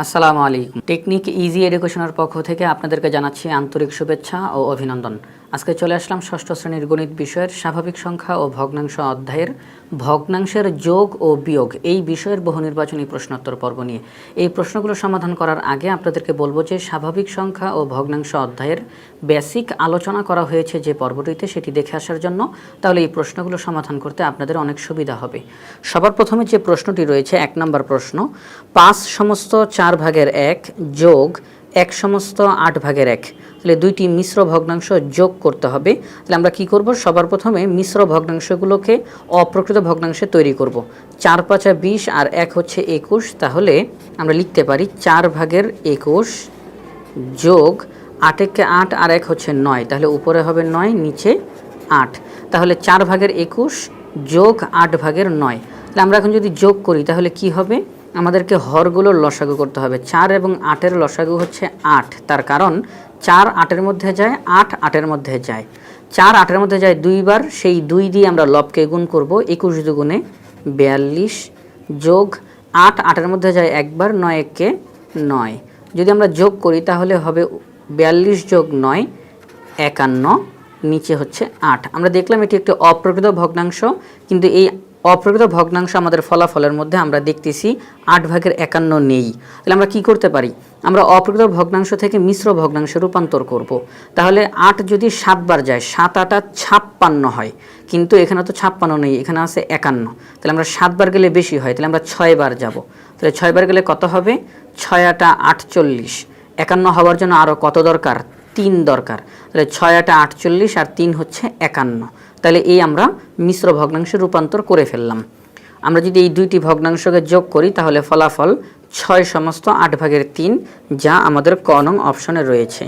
আসসালামু আলাইকুম। Technique easy এডুকেশনের পক্ষ থেকে আপনাদেরকে জানাচ্ছি আন্তরিক শুভেচ্ছা ও অভিনন্দন। আজকে চলে আসলাম ষষ্ঠ শ্রেণির গণিত বিষয়ের স্বাভাবিক সংখ্যা ও ভগ্নাংশ অধ্যায়ের ভগ্নাংশের যোগ ও বিয়োগ, এই বিষয়ের বহু নির্বাচনী প্রশ্নোত্তর পর্ব নিয়ে। এই প্রশ্নগুলো সমাধান করার আগে আপনাদেরকে বলব যে স্বাভাবিক সংখ্যা ও ভগ্নাংশ অধ্যায়ের বেসিক আলোচনা করা হয়েছে যে পর্বটিতে, সেটি দেখে আসার জন্য। তাহলে এই প্রশ্নগুলো সমাধান করতে আপনাদের অনেক সুবিধা হবে। সবার প্রথমে যে প্রশ্নটি রয়েছে, এক নম্বর প্রশ্ন, পাঁচ সমস্ত চার ভাগের এক যোগ এক সমস্ত আট ভাগের এক। তাহলে দুইটি মিশ্র ভগ্নাংশ যোগ করতে হবে। তাহলে আমরা কি করব? সবার প্রথমে মিশ্র ভগ্নাংশগুলোকে অপ্রকৃত ভগ্নাংশে তৈরি করব। চার পাঁচা বিশ আর এক হচ্ছে একুশ। তাহলে আমরা লিখতে পারি চার ভাগের একুশ যোগ আটেককে আট আর এক হচ্ছে নয়। তাহলে উপরে হবে নয়, নিচে আট। তাহলে চার ভাগের একুশ যোগ আট ভাগের নয়। তাহলে আমরা এখন যদি যোগ করি, তাহলে কি হবে? আমাদেরকে হরগুলোর লসাগু করতে হবে। চার এবং আটের লসাগু হচ্ছে আট। তার কারণ, চার আটের মধ্যে যায়, আট আটের মধ্যে যায়। চার আটের মধ্যে যায় দুইবার, সেই দুই দিয়ে আমরা লবকে গুণ করব। একুশ দুগুণে বিয়াল্লিশ যোগ আট, আটের মধ্যে যায় একবার, নয় এককে নয়। যদি আমরা যোগ করি, তাহলে হবে বিয়াল্লিশ যোগ নয়, একান্ন, নিচে হচ্ছে আট। আমরা দেখলাম এটি একটি অপ্রকৃত ভগ্নাংশ, কিন্তু এই অপ্রকৃত ভগ্নাংশ আমাদের ফলাফলের মধ্যে আমরা দেখতেছি আট ভাগের একান্ন নেই। তাহলে আমরা কি করতে পারি? আমরা অপ্রকৃত ভগ্নাংশ থেকে মিশ্র ভগ্নাংশে রূপান্তর করব। তাহলে আট যদি সাতবার যায়, সাত আটা ছাপ্পান্ন হয়। কিন্তু এখানে তো ছাপ্পান্ন নেই, এখানে আছে একান্ন। তাহলে আমরা সাতবার গেলে বেশি হয়, তাহলে আমরা ছয়বার যাব। তাহলে ছয়বার গেলে কত হবে? ছয় আটা আটচল্লিশ। একান্ন হওয়ার জন্য আরও কত দরকার? তিন দরকার। তাহলে ছয় আটা আটচল্লিশ আর তিন হচ্ছে একান্ন। তাহলে এই আমরা মিশ্র ভগ্নাংশে রূপান্তর করে ফেললাম। আমরা যদি এই দুইটি ভগ্নাংশকে যোগ করি, তাহলে ফলাফল ছয় সমস্ত আট ভাগের তিন, যা আমাদের ক নং অপশনে রয়েছে।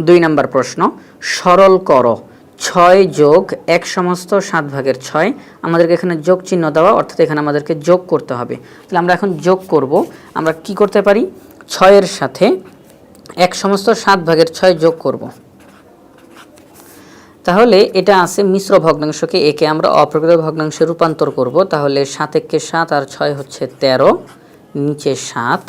দুই নম্বর প্রশ্ন, সরল কর। ছয় যোগ এক সমস্ত সাত ভাগের ছয়, আমাদেরকে এখানে যোগ চিহ্ন দেওয়া, অর্থাৎ এখানে আমাদেরকে যোগ করতে হবে। তাহলে আমরা এখন যোগ করব। আমরা কি করতে পারি? ছয়ের সাথে এক সমস্ত সাত ভাগের ছয় যোগ করব। তাহলে এটা আছে মিশ্র ভগ্নাংশকে একে আমরা অপ্রকৃত ভগ্নাংশে রূপান্তর করব। তাহলে সাত একে সাত আর ছয় হচ্ছে তেরো, নিচে সাত।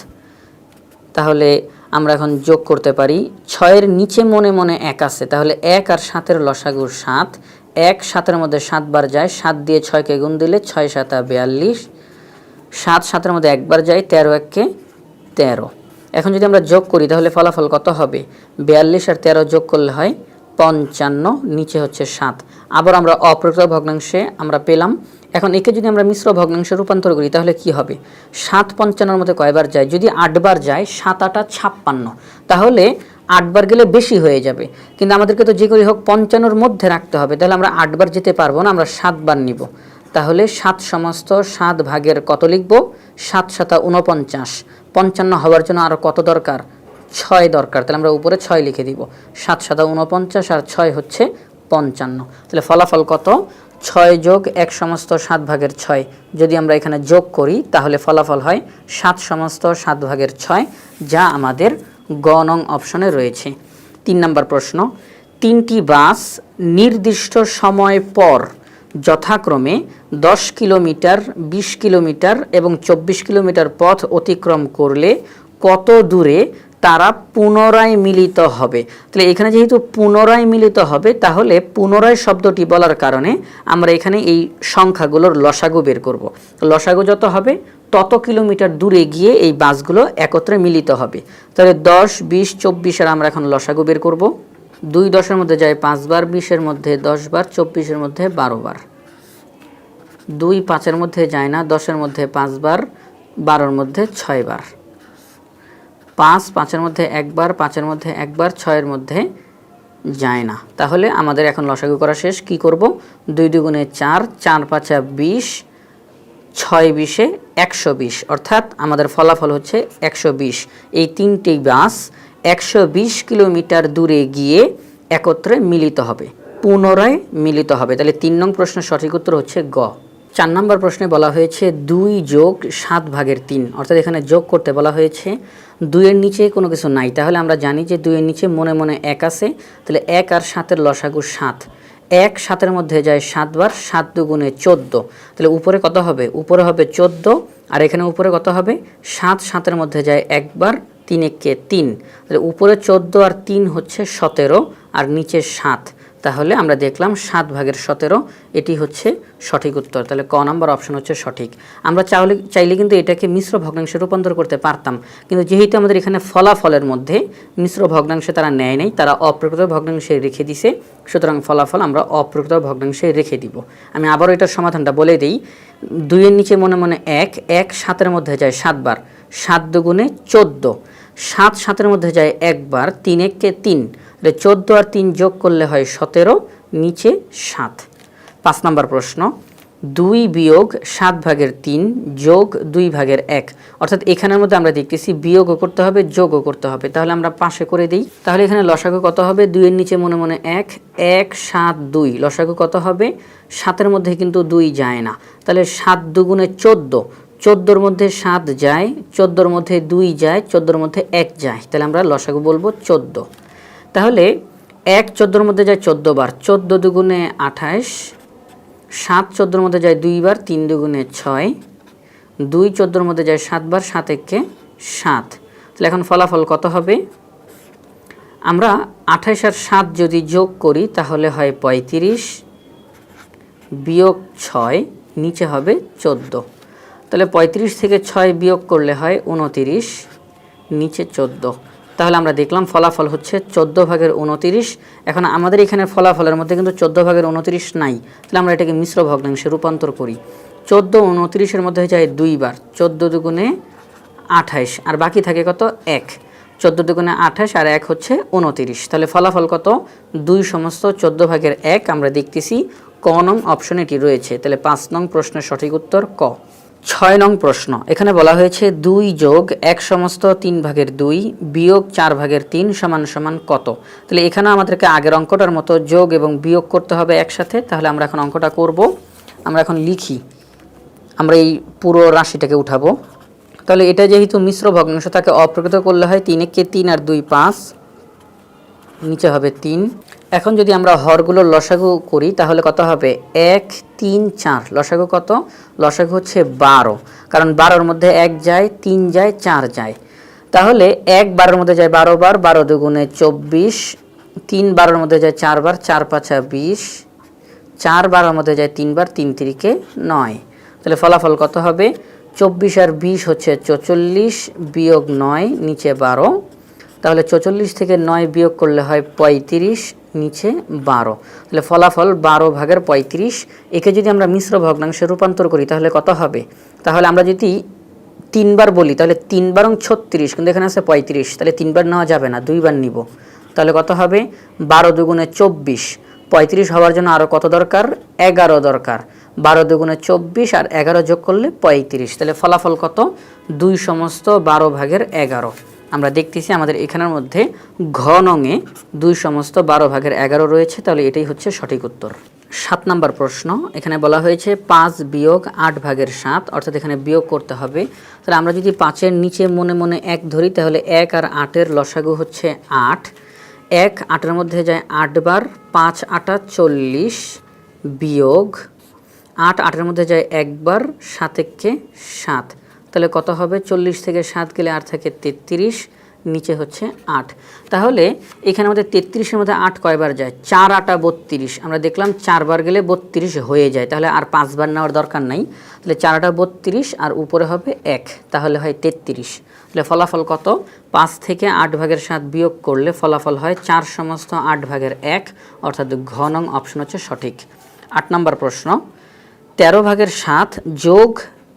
তাহলে আমরা এখন যোগ করতে পারি। ছয়ের নিচে মনে মনে এক আছে, তাহলে এক আর সাতের লসাগুর সাত। এক সাতের মধ্যে সাতবার যায়, সাত দিয়ে ছয়কে গুণ দিলে ছয় সাতা বিয়াল্লিশ। সাত সাতের মধ্যে একবার যায়, তেরো এককে তেরো। এখন যদি আমরা যোগ করি, তাহলে ফলাফল কত হবে? বিয়াল্লিশ আর তেরো যোগ করলে হয় পঞ্চান্ন, নিচে হচ্ছে সাত। আবার আমরা অপ্রকৃত ভগ্নাংশে আমরা পেলাম। এখন একে যদি আমরা মিশ্র ভগ্নাংশে রূপান্তর করি, তাহলে কি হবে? সাত পঞ্চান্নর মধ্যে কয়বার যায়? যদি আটবার যায়, সাত আটা ছাপ্পান্ন। তাহলে আটবার গেলে বেশি হয়ে যাবে। কিন্তু আমাদেরকে তো যে করে হোক পঞ্চান্নর মধ্যে রাখতে হবে। তাহলে আমরা আটবার যেতে পারব না, আমরা সাতবার নিব। তাহলে সাত সমস্ত সাত ভাগের কত লিখব? সাত সাতা উনপঞ্চাশ পঞ্চান্ন হওয়ার জন্য আরও কত দরকার? ছয় দরকার, তাহলে আমরা উপরে ছয় লিখে দিব। সাত সাতা উনপঞ্চাশ আর ছয় হচ্ছে পঞ্চান্ন। তাহলে ফলাফল কত? ছয় যোগ এক সমস্ত সাত ভাগের ছয়। যদি আমরা এখানে যোগ করি, তাহলে ফলাফল হয় সাত সমস্ত সাত ভাগের ছয়, যা আমাদের গ নং অপশনে রয়েছে। তিন নম্বর প্রশ্ন, তিনটি বাস নির্দিষ্ট সময় পর যথাক্রমে দশ কিলোমিটার, বিশ কিলোমিটার এবং চব্বিশ কিলোমিটার পথ অতিক্রম করলে কত দূরে তারা পুনরায় মিলিত হবে। তাহলে এখানে যেহেতু পুনরায় মিলিত হবে, তাহলে পুনরায় শব্দটি বলার কারণে আমরা এখানে এই সংখ্যাগুলোর লসাগু বের করব। লসাগু যত হবে, তত কিলোমিটার দূরে গিয়ে এই বাসগুলো একত্রে মিলিত হবে। তাহলে দশ, বিশ, চব্বিশের আমরা এখন লসাগু বের করব। দুই দশের মধ্যে যায় পাঁচবার বিশের মধ্যে দশবার চব্বিশের মধ্যে বারোবার দুই পাঁচের মধ্যে যায় না, দশের মধ্যে পাঁচবার বারোর মধ্যে ছয়বার পাঁচ পাঁচের মধ্যে একবার, পাঁচের মধ্যে একবার, ছয়ের মধ্যে যায় না। তাহলে আমাদের এখন লসাগু করা শেষ। কি করব? দুই দুগুণে চার চার পাঁচা বিশ, ছয় বিশে একশো বিশ। অর্থাৎ আমাদের ফলাফল হচ্ছে একশো বিশ। এই তিনটি বাস একশো বিশ কিলোমিটার দূরে গিয়ে একত্রে মিলিত হবে, পুনরায় মিলিত হবে। তাহলে তিন নং প্রশ্নের সঠিক উত্তর হচ্ছে গ। চার নম্বর প্রশ্নে বলা হয়েছে দুই যোগ সাত ভাগের তিন। অর্থাৎ এখানে যোগ করতে বলা হয়েছে দুইয়ের নিচে কোনো কিছু নাই। তাহলে আমরা জানি যে দুইয়ের নিচে মনে মনে এক আছে, তাহলে এক আর সাতের লসাগু সাত। এক সাতের মধ্যে যায় সাতবার সাত দুগুণে চোদ্দ। তাহলে উপরে কত হবে? উপরে হবে চোদ্দ, আর এখানে উপরে কত হবে? সাত সাতের মধ্যে যায় একবার তিন একে তিন। তাহলে উপরে চোদ্দ আর তিন হচ্ছে সতেরো, আর নিচে সাত। তাহলে আমরা দেখলাম সাত ভাগের সতেরো, এটি হচ্ছে সঠিক উত্তর। তাহলে ক নম্বর অপশন হচ্ছে সঠিক। আমরা চাইলে চাইলে কিন্তু এটাকে মিশ্র ভগ্নাংশে রূপান্তর করতে পারতাম। কিন্তু যেহেতু আমাদের এখানে ফলাফলের মধ্যে মিশ্র ভগ্নাংশে তারা নেয় নাই, তারা অপ্রকৃত ভগ্নাংশে রেখে দিছে, সুতরাং ফলাফল আমরা অপ্রকৃত ভগ্নাংশে রেখে দিব। আমি আবারও এটার সমাধানটা বলে দিই। দুইয়ের নিচে মনে মনে এক এক সাতের মধ্যে যায় সাতবার। সাত দুগুণে চোদ্দ। সাত সাতের মধ্যে যায় একবার, তিন এককে তিন। তাহলে চোদ্দ আর তিন যোগ করলে হয় সতেরো, নিচে সাত। পাঁচ নম্বর প্রশ্ন, দুই বিয়োগ সাত ভাগের তিন যোগ দুই ভাগের এক। অর্থাৎ এখানের মধ্যে আমরা দেখতেছি বিয়োগও করতে হবে, যোগও করতে হবে। তাহলে আমরা পাশে করে দিই। তাহলে এখানে লসাগু কত হবে? দুইয়ের নিচে মনে মনে এক এক, সাত, দুই। লসাগু কত হবে? সাতের মধ্যে কিন্তু দুই যায় না। তাহলে সাত দুগুণে চোদ্দ, চোদ্দোর মধ্যে সাত যায়, চোদ্দোর মধ্যে দুই যায়, চোদ্দোর মধ্যে এক যায়। তাহলে আমরা লসাগু বলব চোদ্দ। তাহলে এক চোদ্দোর মধ্যে যায় চোদ্দ বার। চোদ্দ দুগুণে আঠাশ, সাত চোদ্দোর মধ্যে যায় দুইবার তিন দুগুণে ছয়, দুই চোদ্দোর মধ্যে যায় সাতবার সাত একে সাত। তাহলে এখন ফলাফল কত হবে? আমরা আঠাশ আর সাত যদি যোগ করি, তাহলে হয় পঁয়ত্রিশ, বিয়োগ ছয়, নিচে হবে চোদ্দ। তাহলে পঁয়ত্রিশ থেকে ছয় বিয়োগ করলে হয় উনতিরিশ নিচে চোদ্দ। তাহলে আমরা দেখলাম ফলাফল হচ্ছে চোদ্দ ভাগের উনতিরিশ। এখন আমাদের এখানে ফলাফলের মধ্যে কিন্তু চোদ্দ ভাগের উনতিরিশ নাই। তাহলে আমরা এটাকে মিশ্র ভগ্নাংশে রূপান্তর করি। চোদ্দ উনতিরিশের মধ্যে হয়ে যায় দুইবার। চোদ্দ দুগুণে আঠাইশ আর বাকি থাকে কত? এক। চোদ্দ দুগুণে আঠাশ আর এক হচ্ছে উনতিরিশ। তাহলে ফলাফল কত? দুই সমস্ত চোদ্দ ভাগের এক আমরা দেখতেছি ক নং অপশন এটি রয়েছে। তাহলে পাঁচ নং প্রশ্নের সঠিক উত্তর ক। ছয় নং প্রশ্ন। এখানে বলা হয়েছে দুই যোগ এক সমস্ত তিন ভাগের দুই বিয়োগ চার ভাগের তিন সমান সমান কত? তাহলে এখানে আমাদেরকে আগের অঙ্কটার মতো যোগ এবং বিয়োগ করতে হবে একসাথে। তাহলে আমরা এখন অঙ্কটা করব। আমরা এখন লিখি। আমরা এই পুরো রাশিটাকে উঠাবো। তাহলে এটা যেহেতু মিশ্র ভগ্নাংশ, তাকে অপ্রকৃত করলে হয় তিন একে তিন আর দুই পাঁচ। নিচে হবে তিন। এখন যদি আমরা হরগুলোর লসাগু করি, তাহলে কত হবে? এক, তিন, চার। লসাগু কত? লসাগু হচ্ছে বারো। কারণ বারোর মধ্যে এক যায়, তিন যায়, চার যায়। তাহলে এক বারোর মধ্যে যায় বারো বার, বারো দুগুণে চব্বিশ। তিন বারোর মধ্যে যায় চারবার চার পাঁচা বিশ। চার বারোর মধ্যে যায় তিনবার তিন তিরিকে নয়। তাহলে ফলাফল কত হবে? চব্বিশ আর বিশ হচ্ছে চৌচল্লিশ, বিয়োগ নয়, নিচে বারো। তাহলে চৌচল্লিশ থেকে নয় বিয়োগ করলে হয় পঁয়ত্রিশ। নিচে বারো। তাহলে ফলাফল বারো ভাগের পঁয়ত্রিশ। একে যদি আমরা মিশ্র ভগ্নাংশে রূপান্তর করি, তাহলে কত হবে? তাহলে আমরা যদি তিনবার বলি, তাহলে তিনবার ছত্রিশ, কিন্তু এখানে আছে পঁয়ত্রিশ, তাহলে তিনবার নেওয়া যাবে না, দুইবার নিব। তাহলে কত হবে? বারো দুগুণে চব্বিশ। পঁয়ত্রিশ হওয়ার জন্য আরও কত দরকার? এগারো দরকার। বারো দুগুণে চব্বিশ আর এগারো যোগ করলে পঁয়ত্রিশ। তাহলে ফলাফল কত? দুই সমস্ত বারো ভাগের এগারো। আমরা দেখতেছি আমাদের এখানের মধ্যে ঘ নঙে দুই সমস্ত বারো ভাগের এগারো রয়েছে, তাহলে এটাই হচ্ছে সঠিক উত্তর। সাত নাম্বার প্রশ্ন, এখানে বলা হয়েছে পাঁচ বিয়োগ আট ভাগের সাত, অর্থাৎ এখানে বিয়োগ করতে হবে। তাহলে আমরা যদি পাঁচের নিচে মনে মনে এক ধরি, তাহলে এক আর আটের লসাগু হচ্ছে আট। এক আটের মধ্যে যায় আটবার পাঁচ আটা চল্লিশ বিয়োগ আট, আটের মধ্যে যায় একবার সাত একে সাত। তাহলে কত হবে? চল্লিশ থেকে সাত গেলে আর থাকে তেত্রিশ, নিচে হচ্ছে আট। তাহলে এখানে আমাদের তেত্রিশের মধ্যে আট কয়বার যায়? চার আটা বত্রিশ। আমরা দেখলাম চারবার গেলে বত্রিশ হয়ে যায়। তাহলে আর পাঁচবার নেওয়ার দরকার নাই। তাহলে চার আটা বত্রিশ আর উপরে হবে এক। তাহলে হয় তেত্রিশ। তাহলে ফলাফল কত? পাঁচ থেকে আট ভাগের সাত বিয়োগ করলে ফলাফল হয় চার সমস্ত আট ভাগের এক, অর্থাৎ ঘ নং অপশন হচ্ছে সঠিক। আট নম্বর প্রশ্ন। তেরো ভাগের সাত যোগ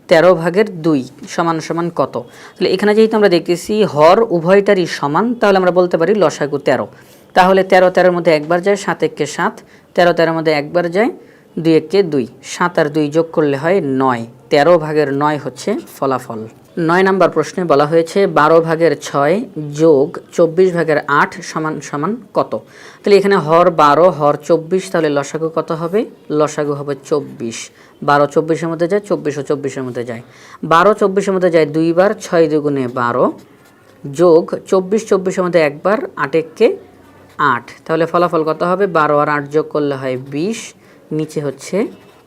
তেরো ভাগের দুই সমান সমান কত? তাহলে এখানে যেহেতু আমরা দেখতেছি হর উভয়টারই সমান, তাহলে আমরা বলতে পারি লসাগু তেরো। তাহলে তেরো, তেরোর মধ্যে একবার যায়, সাত এককে সাত। তেরো, তেরোর মধ্যে একবার যায়, দুই এককে দুই। সাত আর দুই যোগ করলে হয় নয়। তেরো ভাগের নয় হচ্ছে ফলাফল। নয় নাম্বার প্রশ্নে বলা হয়েছে বারো ভাগের ছয় যোগ চব্বিশ ভাগের আট সমান সমান কত? তাহলে এখানে হর বারো, হর চব্বিশ, তাহলে লসাগু কত হবে? লসাগু হবে চব্বিশ। বারো চব্বিশের মধ্যে যায়, চব্বিশ ও চব্বিশের মধ্যে যায়। বারো চব্বিশের মধ্যে যায় দুইবার, ছয় দুগুণে বারো যোগ চব্বিশ, চব্বিশের মধ্যে একবার, আট আটেককে আট। তাহলে ফলাফল কত হবে? বারো আর আট যোগ করলে হয় বিশ, নিচে হচ্ছে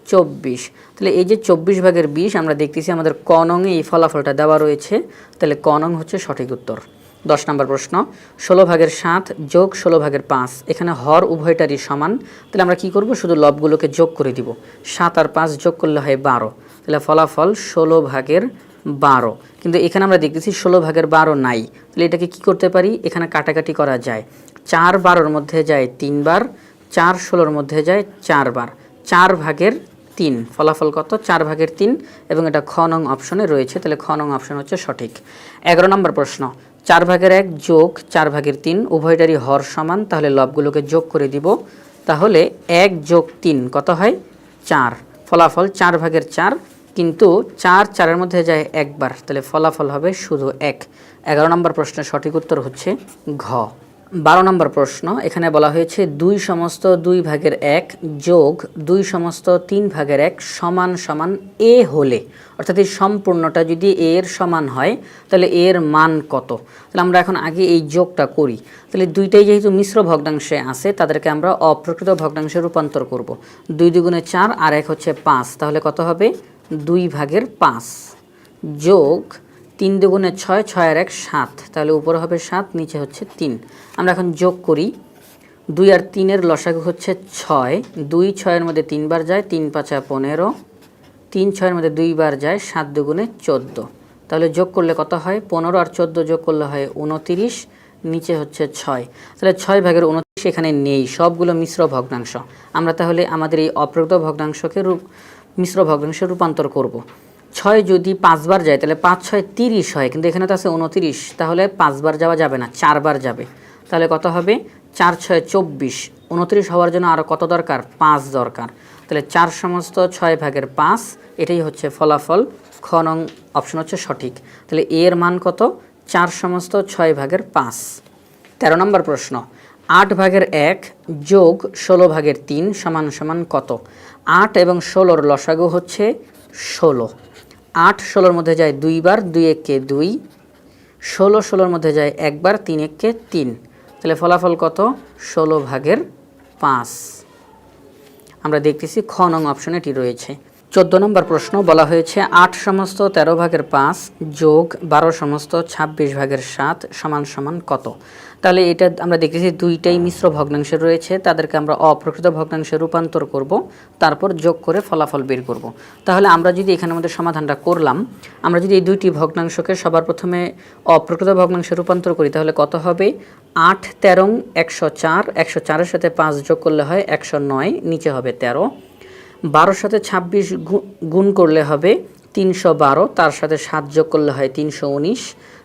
চব্বিশ। তাহলে এই যে চব্বিশ ভাগের বিশ আমরা দেখতেছি আমাদের ক নংয়ে এই ফলাফলটা দেওয়া রয়েছে। তাহলে কনং হচ্ছে সঠিক উত্তর। দশ নম্বর প্রশ্ন, ষোলো ভাগের সাত যোগ ষোলো ভাগের পাঁচ, এখানে হর উভয়টারই সমান। তাহলে আমরা কি করব? শুধু লবগুলোকে যোগ করে দিব। সাত আর পাঁচ যোগ করলে হয় বারো। তাহলে ফলাফল ষোলো ভাগের বারো। কিন্তু এখানে আমরা দেখতেছি ষোলো ভাগের বারো নাই। তাহলে এটাকে কি করতে পারি? এখানে কাটাকাটি করা যায়। চার বারোর মধ্যে যায় তিনবার, চার ষোলোর মধ্যে যায় চারবার। চার ভাগের তিন, ফলাফল কত? চার ভাগের তিন, এবং এটা খ নং অপশনে রয়েছে। তাহলে খ নং অপশন হচ্ছে সঠিক। এগারো নম্বর প্রশ্ন, চার ভাগের এক যোগ চার ভাগের তিন, উভয়টারই হর সমান, তাহলে লবগুলোকে যোগ করে দিব। তাহলে এক যোগ তিন কত হয়? চার। ফলাফল চার ভাগের চার, কিন্তু চার চারের মধ্যে যায় একবার, তাহলে ফলাফল হবে শুধু এক। এগারো নম্বর প্রশ্নের সঠিক উত্তর হচ্ছে ঘ। বারো নম্বর প্রশ্ন, এখানে বলা হয়েছে দুই সমস্ত দুই ভাগের এক যোগ দুই সমস্ত তিন ভাগের এক সমান সমান এ হলে, অর্থাৎ এই সম্পূর্ণটা যদি এর সমান হয়, তাহলে এর মান কত? তাহলে আমরা এখন আগে এই যোগটা করি। তাহলে দুইটাই যেহেতু মিশ্র ভগ্নাংশে আছে, তাদেরকে আমরা অপ্রকৃত ভগ্নাংশে রূপান্তর করব। দুই দুগুণে চার আর এক হচ্ছে পাঁচ, তাহলে কত হবে? দুই ভাগের পাঁচ যোগ তিন দুগুণে ছয় ছয় আর এক, সাত। তাহলে উপরে হবে সাত, নিচে হচ্ছে তিন। আমরা এখন যোগ করি। দুই আর তিনের লসাগু হচ্ছে ছয়। দুই ছয়ের মধ্যে তিনবার যায়, তিন পাঁচা পনেরো। তিন ছয়ের মধ্যে দুইবার যায়, সাত দুগুণে চোদ্দ। তাহলে যোগ করলে কত হয়? পনেরো আর চোদ্দ যোগ করলে হয় উনতিরিশ, নিচে হচ্ছে ছয়। তাহলে ছয় ভাগের উনত্রিশ এখানে নেই, সবগুলো মিশ্র ভগ্নাংশ। আমরা তাহলে আমাদের এই অপ্রকৃত ভগ্নাংশকে রূপ, মিশ্র ভগ্নাংশে রূপান্তর করব। ছয় যদি পাঁচবার যায়, তাহলে পাঁচ ছয় তিরিশ হয়, কিন্তু এখানে তো আছে উনতিরিশ, তাহলে পাঁচবার যাওয়া যাবে না, চারবার যাবে। তাহলে কত হবে? চার ছয় চব্বিশ, উনত্রিশ হওয়ার জন্য আরও কত দরকার? পাঁচ দরকার। তাহলে চার সমস্ত ছয় ভাগের পাঁচ, এটাই হচ্ছে ফলাফল, খ নং অপশন হচ্ছে সঠিক। তাহলে এর মান কত? চার সমস্ত ছয় ভাগের পাঁচ। তেরো নম্বর প্রশ্ন, আট ভাগের এক যোগ ষোলো ভাগের তিন সমান সমান কত? আট এবং ষোলোর লসাগু হচ্ছে ষোলো। আট ষোলোর মধ্যে যায় দুইবার, দুই এককে দুই। ষোলো ষোলোর মধ্যে যায় একবার, তিন এককে তিন। তাহলে ফলাফল কত? ষোলো ভাগের পাঁচ। আমরা দেখতেছি খ নং অপশন এটি রয়েছে। চোদ্দ নম্বর প্রশ্ন বলা হয়েছে, আট সমস্ত তেরো ভাগের পাঁচ যোগ বারো সমস্ত ছাব্বিশ ভাগের সাত সমান সমান কত? তাহলে এটা আমরা দেখতেছি দুইটাই মিশ্র ভগ্নাংশে রয়েছে, তাদেরকে আমরা অপ্রকৃত ভগ্নাংশে রূপান্তর করব, তারপর যোগ করে ফলাফল বের করব। তাহলে আমরা যদি এখানে আমাদের সমাধানটা করলাম, আমরা যদি এই দুইটি ভগ্নাংশকে সবার প্রথমে অপ্রকৃত ভগ্নাংশে রূপান্তর করি, তাহলে কত হবে? আট তেরো একশো চার, একশো চারের সাথে পাঁচ যোগ করলে হয় একশো নয়, নিচে হবে তেরো। বারোর সাথে ছাব্বিশ গুণ করলে হবে তিনশো বারো, তার সাথে সাত যোগ করলে হয় তিনশো উনিশ।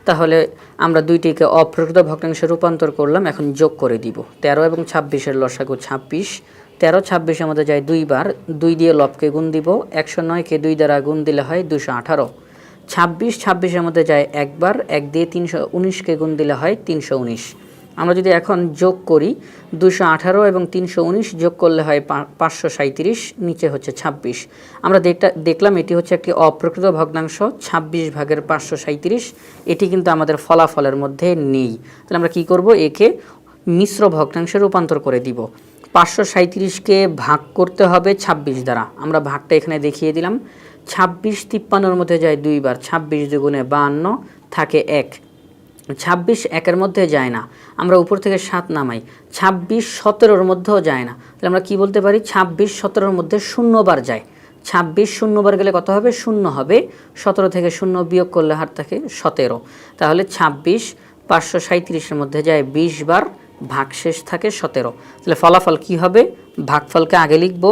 তাহলে আমরা দুইটিকে অপ্রকৃত ভগ্নাংশে রূপান্তর করলাম, এখন যোগ করে দিব। তেরো এবং ছাব্বিশের লসাগু ছাব্বিশ। তেরো, ছাব্বিশের মধ্যে যায় দুইবার, দুই দিয়ে লবকে গুণ দিব। একশো নয়কে দুই দ্বারা গুণ দিলে হয় দুশো আঠারো। ছাব্বিশ, ছাব্বিশের মধ্যে যায় একবার, এক দিয়ে তিনশো উনিশকে গুণ দিলে হয় তিনশো উনিশ। আমরা যদি এখন যোগ করি দুশো আঠারো এবং তিনশো উনিশ যোগ করলে হয় পাঁচশো সাঁত্রিশ নিচে হচ্ছে ছাব্বিশ। আমরা দেখলাম এটি হচ্ছে একটি অপ্রকৃত ভগ্নাংশ, ছাব্বিশ ভাগের পাঁচশো সাঁত্রিশ এটি কিন্তু আমাদের ফলাফলের মধ্যে নেই। তাহলে আমরা কি করব? একে মিশ্র ভগ্নাংশে রূপান্তর করে দিব। পাঁচশো সাঁত্রিশকে ভাগ করতে হবে ছাব্বিশ দ্বারা। আমরা ভাগটা এখানে দেখিয়ে দিলাম। ছাব্বিশ তিপ্পান্নর মধ্যে যায় দুইবার। ছাব্বিশ দুগুণে বাহান্ন থাকে এক। ছাব্বিশ একের মধ্যে যায় না। আমরা উপর থেকে সাত নামাই। ছাব্বিশ সতেরোর মধ্যেও যায় না। তাহলে আমরা কি বলতে পারি? ছাব্বিশ সতেরোর মধ্যে শূন্যবার যায়। ছাব্বিশ শূন্যবার গেলে কত হবে? শূন্য হবে। সতেরো থেকে শূন্য বিয়োগ করলে হার থাকে সতেরো। তাহলে ছাব্বিশ পাঁচশো সাঁত্রিশের মধ্যে যায়, বিশ বার ভাগশেষ থাকে সতেরো। তাহলে ফলাফল কি হবে? ভাগফলকে আগে লিখব।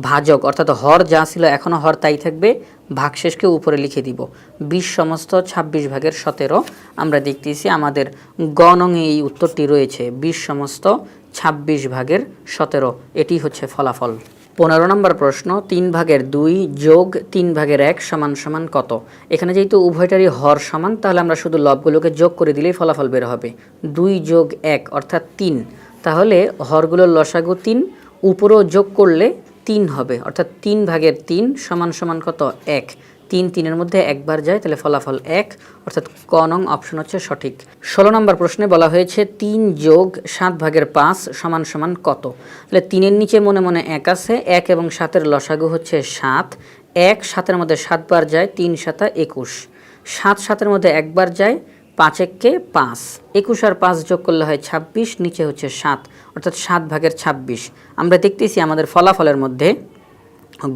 ভাজক, অর্থাৎ হর যা ছিল এখনও হর তাই থাকবে। ভাগশেষকে উপরে লিখে দিব। বিশ সমস্ত ২৬ ভাগের সতেরো। আমরা দেখতেছি আমাদের গণঙে এই উত্তরটি রয়েছে। বিশ সমস্ত ২৬ ভাগের সতেরো। এটি হচ্ছে ফলাফল। পনেরো নম্বর প্রশ্ন, তিন ভাগের দুই যোগ তিন ভাগের এক সমান সমান কত? এখানে যেহেতু উভয়টারই হর সমান, তাহলে আমরা শুধু লবগুলোকে যোগ করে দিলেই ফলাফল বের হবে। দুই যোগ এক, অর্থাৎ তিন। তাহলে হরগুলোর লসাগু তিন। উপরেও যোগ করলে তিন হবে, অর্থাৎ তিন ভাগের তিন সমান সমান কত? এক। তিন তিনের মধ্যে একবার যায়, তাহলে ফলাফল এক, অর্থাৎ ক নং অপশন হচ্ছে সঠিক। ষোলো নম্বর প্রশ্নে বলা হয়েছে তিন যোগ সাত ভাগের পাঁচ সমান সমান কত? তাহলে তিনের নিচে মনে মনে এক আছে, এক এবং সাতের লসাগু হচ্ছে সাত। এক সাতের মধ্যে সাতবার যায়, তিন সাতা একুশ। সাত সাতের মধ্যে একবার যায় পাঁচ এককে পাঁচ। একুশ আর পাঁচ যোগ করলে হয় ছাব্বিশ, নিচে হচ্ছে সাত, অর্থাৎ সাত ভাগের ছাব্বিশ। আমরা দেখতেছি আমাদের ফলাফলের মধ্যে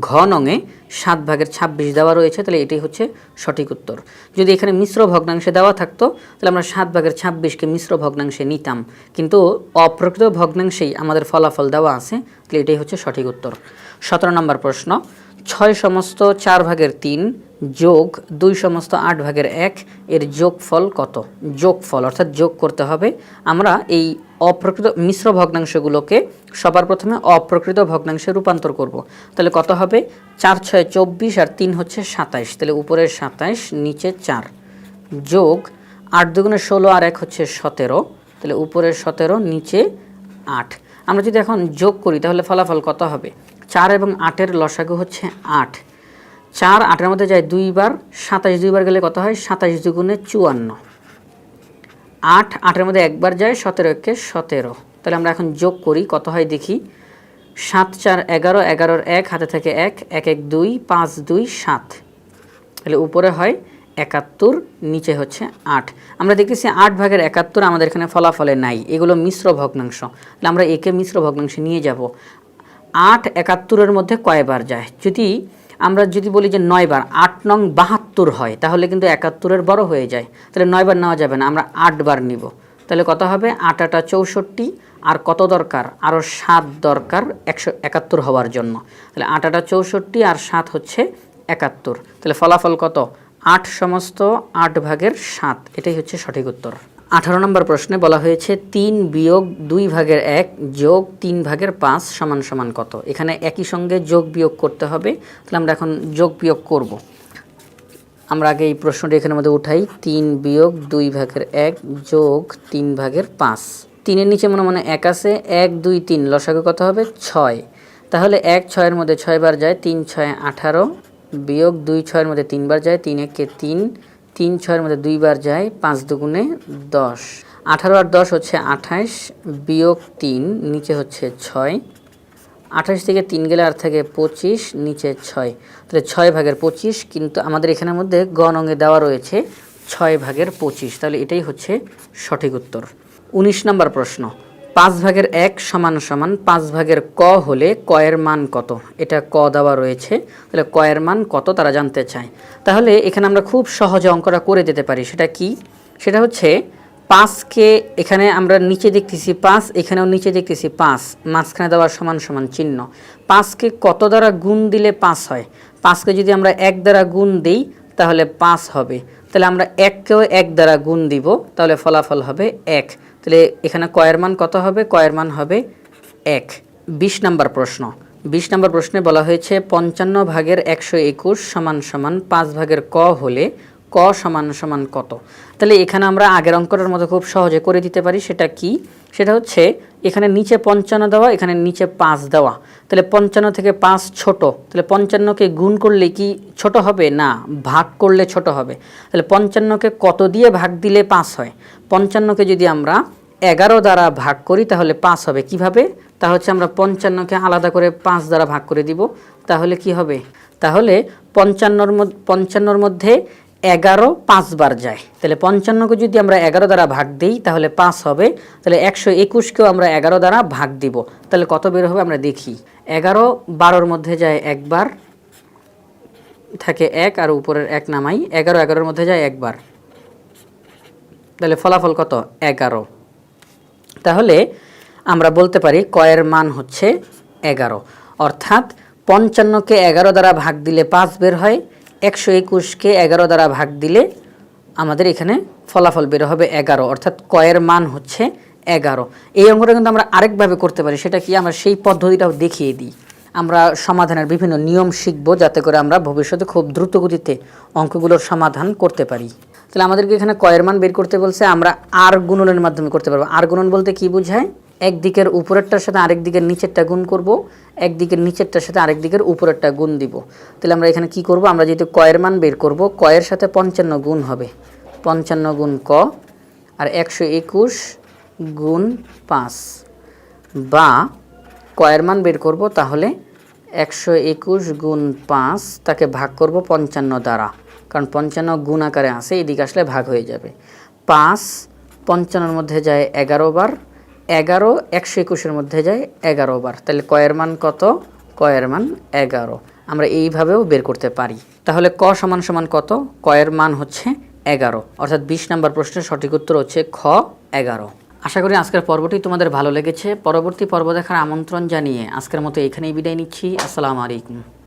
ঘ নঙে সাত ভাগের ছাব্বিশ দেওয়া রয়েছে, তাহলে এটাই হচ্ছে সঠিক উত্তর। যদি এখানে মিশ্র ভগ্নাংশে দেওয়া থাকতো, তাহলে আমরা সাত ভাগের ছাব্বিশকে মিশ্র ভগ্নাংশে নিতাম। কিন্তু অপ্রকৃত ভগ্নাংশেই আমাদের ফলাফল দেওয়া আছে, তাহলে এটাই হচ্ছে সঠিক উত্তর। সতেরো নম্বর প্রশ্ন ছয় সমস্ত চার ভাগের তিন যোগ দুই সমস্ত আট ভাগের এক, এর যোগফল কত? যোগফল, অর্থাৎ যোগ করতে হবে। আমরা এই অপ্রকৃত মিশ্র ভগ্নাংশগুলোকে সবার প্রথমে অপ্রকৃত ভগ্নাংশে রূপান্তর করব। তাহলে কত হবে? চার, ছয়, চব্বিশ আর তিন হচ্ছে সাতাইশ। তাহলে উপরের সাতাইশ, নিচে চার। যোগ আট দুগুণে ষোলো আর এক হচ্ছে সতেরো। তাহলে উপরের সতেরো, নিচে আট। আমরা যদি এখন যোগ করি, তাহলে ফলাফল কত হবে? চার এবং আটের লসাগু হচ্ছে আট। চার আটের মধ্যে যায় দুইবার, সাতাশ দুইবার গেলে কত হয়? সাতাশ দুগুণে চুয়ান্ন। আট আটের মধ্যে একবার যায়, সতেরো একে সতেরো। তাহলে আমরা এখন যোগ করি, কত হয় দেখি? সাত, চার, এগারো, এগারোর এক, হাতে থেকে এক এক এক, দুই, পাঁচ, দুই, সাত। তাহলে উপরে হয় একাত্তর, নিচে হচ্ছে আট। আমরা দেখেছি আট ভাগের একাত্তর আমাদের এখানে ফলাফলে নাই। এগুলো মিশ্র ভগ্নাংশ। তাহলে আমরা একে মিশ্র ভগ্নাংশে নিয়ে যাব। আট একাত্তরের মধ্যে কয়বার যায়? যদি আমরা যদি বলি যে নয়বার, আট নং বাহাত্তর হয়, তাহলে কিন্তু একাত্তরের বড় হয়ে যায়। তাহলে নয়বার নেওয়া যাবে না, আমরা আটবার নিব। তাহলে কত হবে? আট আটা চৌষট্টি, আর কত দরকার? আরও সাত দরকার একশো একাত্তর হওয়ার জন্য। তাহলে আট আটা চৌষট্টি আর সাত হচ্ছে একাত্তর। তাহলে ফলাফল কত? আট সমস্ত আট ভাগের সাত, এটাই হচ্ছে সঠিক উত্তর। আঠারো নম্বর প্রশ্নে বলা হয়েছে, তিন বিয়োগ দুই ভাগের এক যোগ তিন ভাগের পাঁচ সমান সমান কত? এখানে একই সঙ্গে যোগ বিয়োগ করতে হবে, তাহলে আমরা এখন যোগ বিয়োগ করব। আমরা আগে এই প্রশ্নটি এখানের মধ্যে উঠাই, তিন বিয়োগ দুই ভাগের এক যোগ তিন ভাগের পাঁচ। তিনের নিচে মনে মনে এক আছে, এক, দুই, তিন, লসাগু কত হবে? ছয়। তাহলে এক ছয়ের মধ্যে ছয়বার যায়, তিন ছয় আঠারো, বিয়োগ দুই ছয়ের মধ্যে তিনবার যায়, তিন একে তিন তিন ছয়ের মধ্যে দুইবার যায়, পাঁচ দুগুণে দশ। আঠারো আর দশ হচ্ছে আঠাইশ বিয়োগ তিন, নিচে হচ্ছে ছয়। আঠাশ থেকে তিন গেলে আর থাকে পঁচিশ, নিচে ছয়। তাহলে ছয় ভাগের পঁচিশ, কিন্তু আমাদের এখানের মধ্যে গ নঙে দেওয়া রয়েছে ছয় ভাগের পঁচিশ। তাহলে এটাই হচ্ছে সঠিক উত্তর। উনিশ নম্বর প্রশ্ন। পাঁচ ভাগের এক সমান সমান পাঁচ ভাগের ক হলে কয়ের মান কত? এটা ক দেওয়া রয়েছে। তাহলে কয়ের মান কত তারা জানতে চায়। তাহলে এখানে আমরা খুব সহজে অঙ্কটা করে দিতে পারি। সেটা কি? সেটা হচ্ছে পাঁচকে এখানে আমরা নিচে দেখতেছি পাঁচ, এখানেও নিচে দেখতেছি পাঁচ। মাঝখানে দেওয়া সমান সমান চিহ্ন। পাঁচকে কত দ্বারা গুণ দিলে পাঁচ হয়? পাঁচকে যদি আমরা এক দ্বারা গুণ দিই, তাহলে পাঁচ হবে। তাহলে আমরা এককেও এক দ্বারা গুণ দিব, তাহলে ফলাফল হবে এক। তাহলে এখানে কয়ের মান কত হবে? কয়ের মান হবে এক। বিশ নাম্বার প্রশ্ন। বিশ নাম্বার প্রশ্নে বলা হয়েছে, পঞ্চান্ন ভাগের একশো একুশ সমান সমান পাঁচ ভাগের ক হলে ক সমান সমান কত? তাহলে এখানে আমরা আগের অঙ্কটার মতো খুব সহজে করে দিতে পারি, সেটা কি? সেটা হচ্ছে এখানে নিচে পঞ্চান্ন দেওয়া, এখানে নিচে পাঁচ দেওয়া। তাহলে পঞ্চান্ন থেকে পাঁচ ছোট। তাহলে পঞ্চান্নকে গুণ করলে কি ছোট হবে? না, ভাগ করলে ছোট হবে। তাহলে পঞ্চান্নকে কত দিয়ে ভাগ দিলে পাঁচ হয়? পঞ্চান্নকে যদি আমরা এগারো দ্বারা ভাগ করি, তাহলে পাঁচ হবে। কীভাবে? তা হচ্ছে আমরা পঞ্চান্নকে আলাদা করে পাঁচ দ্বারা ভাগ করে দিব। তাহলে কি হবে? তাহলে পঞ্চান্নর পঞ্চান্নর মধ্যে এগারো পাঁচবার যায়। তাহলে পঞ্চান্নকে যদি আমরা এগারো দ্বারা ভাগ দিই, তাহলে পাঁচ হবে। তাহলে একশো একুশকেও আমরা এগারো দ্বারা ভাগ দিব। তাহলে কত বের হবে আমরা দেখি। এগারো বারোর মধ্যে যায় একবার। থাকে এক আর উপরের এক নামাই। এগারো এগারোর মধ্যে যায় একবার। তাহলে ফলাফল কত? এগারো। তাহলে আমরা বলতে পারি কয়ের মান হচ্ছে এগারো। অর্থাৎ পঞ্চান্নকে এগারো দ্বারা ভাগ দিলে পাঁচ বের হয়। একশো একুশকে এগারো দ্বারা ভাগ দিলে আমাদের এখানে ফলাফল বের হবে এগারো, অর্থাৎ কয়ের মান হচ্ছে এগারো। এই অঙ্কটা কিন্তু আমরা আরেকভাবে করতে পারি, সেটা কি আমরা সেই পদ্ধতিটাও দেখিয়ে দিই। আমরা সমাধানের বিভিন্ন নিয়ম শিখব, যাতে করে আমরা ভবিষ্যতে খুব দ্রুত গতিতে অঙ্কগুলোর সমাধান করতে পারি। তাহলে আমাদেরকে এখানে কয়ের মান বের করতে বলছে, আমরা আর গুণনের মাধ্যমে করতে পারব। আর গুণন বলতে কি বোঝায়? একদিকের উপরেরটার সাথে আরেক দিকের নিচেরটা গুণ করব একদিকের নিচেরটার সাথে আরেক দিকের উপরেরটা গুণ দিব। তাহলে আমরা এখানে কি করব? আমরা যেহেতু কয়ের মান বের করব, কয়ের সাথে পঞ্চান্ন গুণ হবে। পঞ্চান্ন গুণ ক আর একশো একুশ গুণ পাঁচ। বা কয়ের মান বের করব, তাহলে একশো একুশ গুণ পাঁচ তাকে ভাগ করব পঞ্চান্ন দ্বারা। কারণ পঞ্চান্ন গুণ আকারে আছে, এদিকে আসলে ভাগ হয়ে যাবে। পাঁচ পঞ্চান্নর মধ্যে যায় এগারো বার এগারো, একশো একুশের মধ্যে যায় এগারো বার। তাহলে কয়ের মান কত? কয়ের মান এগারো। আমরা এইভাবেও বের করতে পারি। তাহলে ক সমান সমান কত? কয়ের মান হচ্ছে এগারো। অর্থাৎ বিশ নম্বর প্রশ্নের সঠিক উত্তর হচ্ছে খ এগারো। আশা করি আজকের পর্বটি তোমাদের ভালো লেগেছে। পরবর্তী পর্ব দেখার আমন্ত্রণ জানিয়ে আজকের মতো এখানেই বিদায় নিচ্ছি। আসসালামু আলাইকুম।